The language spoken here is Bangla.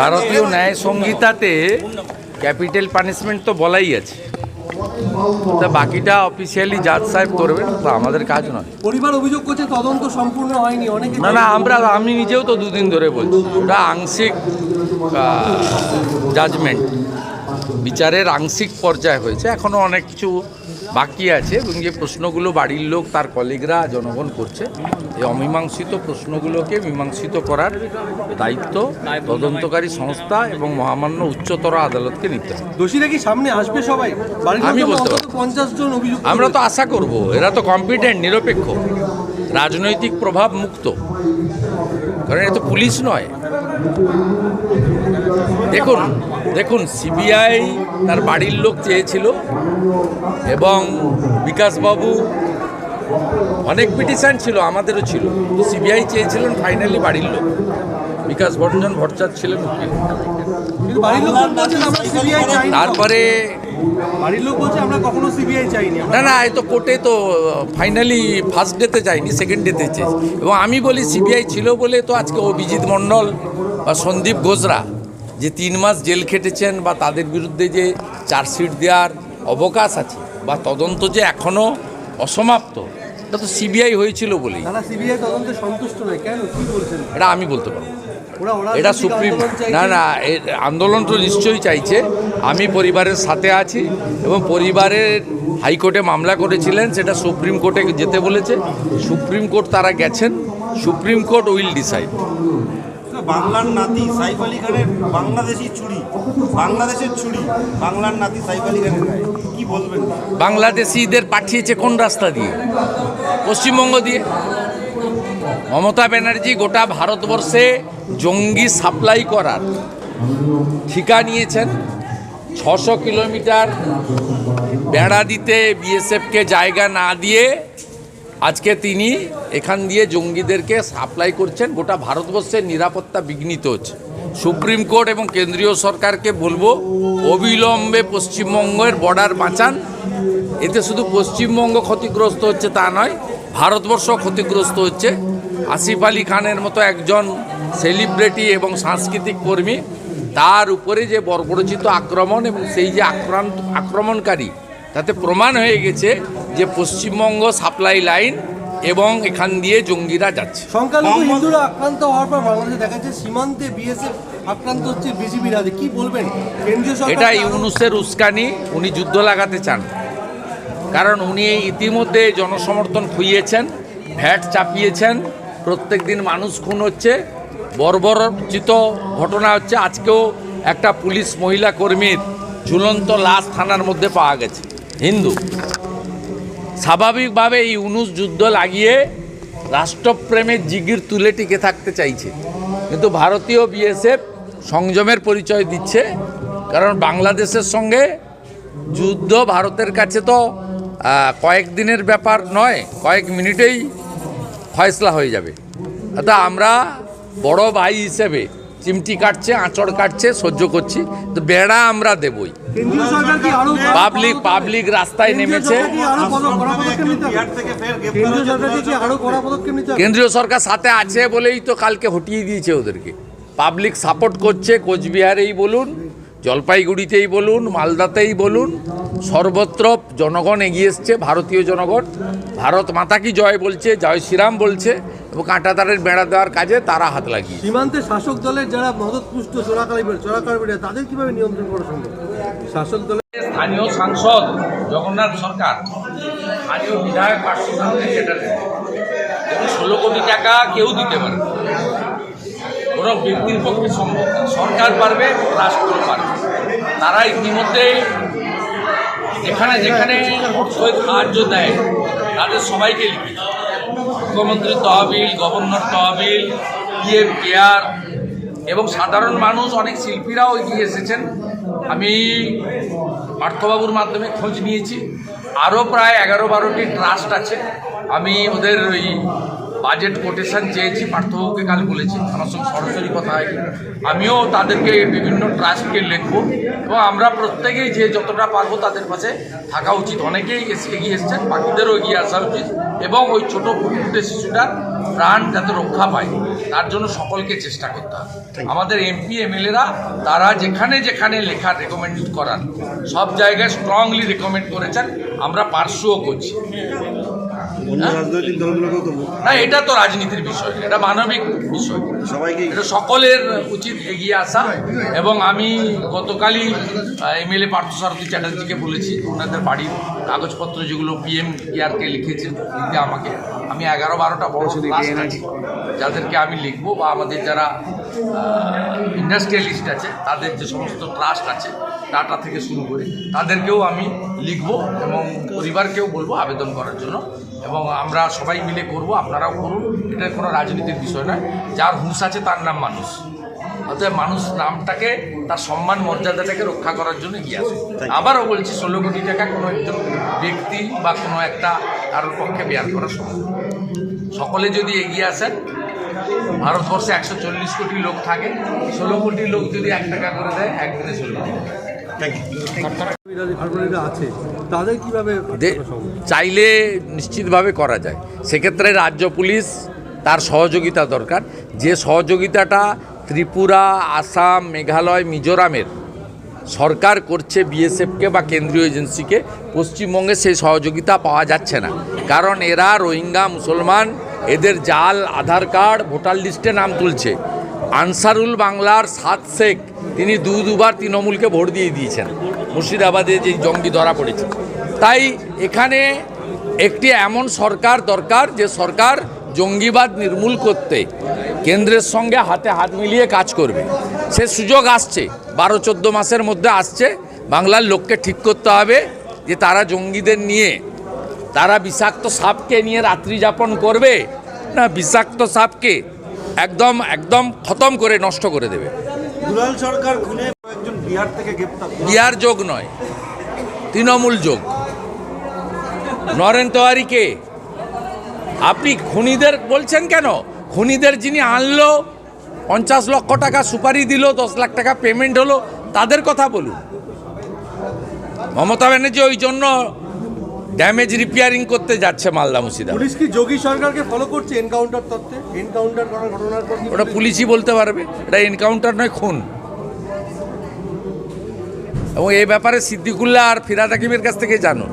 ভারতীয় ন্যায় সংহিতাতে ক্যাপিটাল পানিশমেন্ট তো বলাই আছে। তা বাকিটা অফিসিয়ালি জাজ সাহেব করবেন তো আমাদের কাজ নয়। পরিবার অভিযোগ করছে তদন্ত সম্পূর্ণ হয়নি অনেক না না আমরা আমি নিজেও তো দুদিন ধরে বলছি ওটা আংশিক জাজমেন্ট বিচারের আংশিক পর্যায় হয়েছে। এখনও অনেক কিছু বাকি আছে এবং যে প্রশ্নগুলো বাড়ির লোক তার কলিগরা জনগণ করছে এই অমীমাংসিত প্রশ্নগুলোকে মীমাংসিত করার দায়িত্ব তদন্তকারী সংস্থা এবং মহামান্য উচ্চতর আদালতকে নিতে হবে। দোষীরা কি সামনে আসবে সবাই? আমি বলতে পঞ্চাশ জন আমরা তো আশা করব এরা তো কম্পিটেন্ট নিরপেক্ষ রাজনৈতিক প্রভাব মুক্ত। কারণ এটা তো পুলিশ নয়। দেখুন দেখুন সিবিআই তার বাড়ির লোক চেয়েছিল এবং বিকাশবাবু অনেক পিটিশন ছিল, আমাদেরও ছিল। সিবিআই চেয়েছিলেন ফাইনালি বাড়ির লোক। বিকাশ ভঞ্জন ভট্টাচার্য ছিলেন উকিল। তারপরে বাড়ির লোক বলছে আমরা কখনো সিবিআই চাইনি। না না এই তো কোর্টে তো ফাইনালি ফার্স্ট ডেতে যায়নি সেকেন্ড ডেতে চেয়েছে। এবং আমি বলি সিবিআই ছিল বলে তো আজকে অভিজিৎ মণ্ডল বা সন্দীপ ঘোষরা যে তিন মাস জেল খেটেছেন বা তাদের বিরুদ্ধে যে চার্জশিট দেওয়ার অবকাশ আছে বা তদন্ত যে এখনও অসমাপ্ত এটা তো সিবিআই হয়েছিল বলেই। সিবিআই তদন্তে সন্তুষ্ট নয়। কেন? কি বলছেন? এটা আমি বলতে পারব এটা সুপ্রিম না না আন্দোলন তো নিশ্চয়ই চাইছে। আমি পরিবারের সাথে আছি এবং পরিবারের হাইকোর্টে মামলা করেছিলেন সেটা সুপ্রিম কোর্টে যেতে বলেছে। সুপ্রিম কোর্ট তারা গেছেন সুপ্রিম কোর্ট উইল ডিসাইড। বাংলার নাতি সাইফ আলী খানের বাংলাদেশি চুরি বাংলাদেশের চুরি বাংলার নাতি সাইফ আলী খানের কি বলবেন? বাংলাদেশিদের পাঠিয়েছে কোন রাস্তা দিয়ে? পশ্চিমবঙ্গ দিয়ে? মমতা ব্যানার্জি গোটা ভারতবর্ষে জঙ্গি সাপ্লাই করার ঠিকা নিয়েছেন। ছশো কিলোমিটার বেড়া দিতে বিএসএফকে জায়গা না দিয়ে আজকে তিনি এখান দিয়ে জঙ্গিদেরকে সাপ্লাই করছেন। গোটা ভারতবর্ষের নিরাপত্তা বিঘ্নিত হচ্ছে। সুপ্রিম কোর্ট এবং কেন্দ্রীয় সরকারকে বলব, অবিলম্বে পশ্চিমবঙ্গের বর্ডার বাঁচান। এতে শুধু পশ্চিমবঙ্গ ক্ষতিগ্রস্ত হচ্ছে তা নয় ভারতবর্ষ ক্ষতিগ্রস্ত হচ্ছে। আসিফ আলী খানের মতো একজন সেলিব্রিটি এবং সাংস্কৃতিক কর্মী তার উপরে যে বর্বরচিত আক্রমণ এবং সেই যে আক্রান্ত আক্রমণকারী তাতে প্রমাণ হয়ে গেছে যে পশ্চিমবঙ্গ সাপ্লাই লাইন এবং এখান দিয়ে জঙ্গিরা যাচ্ছে। সংখ্যালঘু হিন্দুরা আক্রান্ত হওয়ার পর বাংলাদেশে দেখা যাচ্ছে সীমান্তে বিএসএফ আক্রান্ত হচ্ছে হাতে কি বলবেন? কেন্দ্রীয় এটা ইউনুসের উস্কানি উনি যুদ্ধ লাগাতে চান। কারণ উনি ইতিমধ্যে জনসমর্থন খুইয়েছেন ভ্যাট চাপিয়েছেন প্রত্যেক দিন মানুষ খুন হচ্ছে বর্বরচিত ঘটনা হচ্ছে আজকেও একটা পুলিশ মহিলা কর্মীর ঝুলন্ত লাশ থানার মধ্যে পাওয়া গেছে। হিন্দু। স্বাভাবিকভাবে এই ইউনুস যুদ্ধ লাগিয়ে রাষ্ট্রপ্রেমের জিগির তুলে টিকে থাকতে চাইছে। কিন্তু ভারতীয় বিএসএফ সংযমের পরিচয় দিচ্ছে কারণ বাংলাদেশের সঙ্গে যুদ্ধ ভারতের কাছে তো আহ, কয়েকদিনের ব্যাপার নয় কয়েক মিনিটেই ফয়সলা হয়ে যাবে। তা আমরা বড় ভাই হিসেবে চিমটি কাটছে আঁচড় কাটছে সহ্য করছি তো বেড়া আমরা দেবই। পাবলিক পাবলিক রাস্তায় নেমেছে? কেন্দ্রীয় সরকার সাথে আছে বলেই তো কালকে হটিয়ে দিয়েছে ওদেরকে। পাবলিক সাপোর্ট করছে কোচবিহারেই বলুন জলপাইগুড়িতেই বলুন মালদাতেই বলুন সর্বত্র জনগণ এগিয়ে এসছে ভারতীয় জনগণ। ভারত মাতা কি জয় বলছে? জয় শ্রীরাম বলছে এবং কাঁটাতারের বেড়া দেওয়ার কাজে তারা হাত লাগিয়ে সীমান্তে শাসক দলের যারা মদতপুষ্ট চোরাকালী চোরাকারীরা তাদের কীভাবে নিয়ন্ত্রণ করা সম্ভব? শাসক দলের স্থানীয় সাংসদ জগন্নাথ সরকার স্থানীয় বিধায়ক পার্শ্বদ সেটা ষোলো কোটি টাকা কেউ দিতে পারে কোনো ব্যক্তির পক্ষে সম্ভব সরকার পারবে রাষ্ট্র পারবে। তারা ইতিমধ্যে যেখানে যেখানে অর্থই সাহায্য দেয়, তাদের সবাইকে লিখেছে মুখ্যমন্ত্রীর তহবিল, গভর্নর তহবিল পিএম কেয়ার এবং সাধারণ মানুষ, অনেক শিল্পীরাও এগিয়ে এসেছেন। আমি পার্থবাবুর মাধ্যমে খোঁজ নিয়েছি। আরও প্রায় এগারো বারোটি ট্রাস্ট আছে। আমি ওদের ওই বাজেট কোটেশন চেয়েছি পার্থবাবুকে কাল বলেছি। আমার সঙ্গে সরাসরি কথা হয়নি। আমিও তাদেরকে বিভিন্ন ট্রাস্টকে লিখব এবং আমরা প্রত্যেকেই যে যতটা পারব তাদের পাশে থাকা উচিত। অনেকেই এগিয়ে এসছেন বাকিদেরও এগিয়ে আসা উচিত। এবং ওই ছোট ফুটফুটে শিশুটার প্রাণ যাতে রক্ষা পায় তার জন্য সকলকে চেষ্টা করতে হবে। আমাদের এমপি এমএলএরা তারা যেখানে যেখানে লেখার রেকমেন্ড করান সব জায়গায় স্ট্রংলি রেকমেন্ড করেছেন। আমরা পার্শ্বও করছি। না? এটা তো রাজনীতির বিষয় এটা মানবিক বিষয়। সবাইকে এটা সকলের উচিত এগিয়ে আসা। এবং আমি গতকালই এমএলএ পার্থসারথী চ্যাটার্জিকে বলেছি ওনাদের বাড়ির কাগজপত্র যেগুলো পিএম কেয়ারকে লিখেছে লিখতে আমাকে। আমি এগারো বারোটা বড় যাদেরকে আমি লিখব বা আমাদের যারা ইন্ডাস্ট্রিয়ালিস্ট আছে তাদের যে সমস্ত ট্রাস্ট আছে টাটা থেকে শুরু করে তাদেরকেও আমি লিখব এবং পরিবারকেও বলব আবেদন করার জন্য। এবং আমরা সবাই মিলে করব আপনারাও করুন। এটা কোনো রাজনীতির বিষয় নয়। যার হুঁশ আছে তার নাম মানুষ। অতএব মানুষ নামটাকে তার সম্মান মর্যাদাটাকে রক্ষা করার জন্য এগিয়ে আসে আবারও বলছি ষোলো কোটি টাকা কোনো একজন ব্যক্তি বা কোনো একটা কারোর পক্ষে বেয়ার করা সম্ভব সকলে যদি এগিয়ে আসেন ভারতবর্ষে একশো চল্লিশ কোটি লোক থাকে। ষোলো কোটি লোক যদি এক টাকা করে দেয় একদিনে চলে থ্যাংক ইউ চাইলে নিশ্চিতভাবে করা যায়। সেক্ষেত্রে রাজ্য পুলিশ তার সহযোগিতা দরকার। যে সহযোগিতাটা ত্রিপুরা, আসাম, মেঘালয়, মিজোরামের সরকার করছে বিএসএফকে বা কেন্দ্রীয় এজেন্সিকে, পশ্চিমবঙ্গে সেই সহযোগিতা পাওয়া যাচ্ছে না। কারণ এরা রোহিঙ্গা, মুসলমান, এদের জাল, আধার কার্ড, ভোটার লিস্টে নাম তুলছে। আনসারুল বাংলার সাত শেখ তিনি দু দুবার তৃণমূলকে ভোট দিয়ে দিয়েছেন। মুর্শিদাবাদে যে জঙ্গি ধরা পড়েছে। তাই এখানে একটি এমন সরকার দরকার যে সরকার জঙ্গিবাদ নির্মূল করতে কেন্দ্রের সঙ্গে হাতে হাত মিলিয়ে কাজ করবে। সে সুযোগ আসছে। বারো চোদ্দ মাসের মধ্যে আসছে। বাংলার লোককে ঠিক করতে হবে যে তারা জঙ্গিদের নিয়ে তারা বিষাক্ত সাপকে নিয়ে রাত্রি যাপন করবে না, বিষাক্ত সাপকে একদম একদম খতম করে নষ্ট করে দেবে। দুলাল সরকার খুনে একজন বিহার থেকে গ্রেপ্তার বিহার যোগ নয়, তৃণমূল যোগ। নরেন তেওয়ারিকে আপনি খুনিদের বলছেন কেন? খুনিদের যিনি আনলো, পঞ্চাশ লক্ষ টাকা সুপারি দিল, দশ লাখ টাকা পেমেন্ট হলো, তাদের কথা বলুন। মমতা ব্যানার্জি ওই জন্য ড্যামেজ রিপেয়ারিং করতে যাচ্ছে মালদা মুর্শিদাবাদ। পুলিশ কি যোগী সরকারকে ফলো করছে এনকাউন্টার তত্ত্বে? এনকাউন্টার করার ঘটনার পর ওটা পুলিশই বলতে পারবে। এটা এনকাউন্টার নয় খুন। এবং এই ব্যাপারে সিদ্দিকুল্লাহ আর ফিরাদ হাকিমের কাছ থেকে জানুন।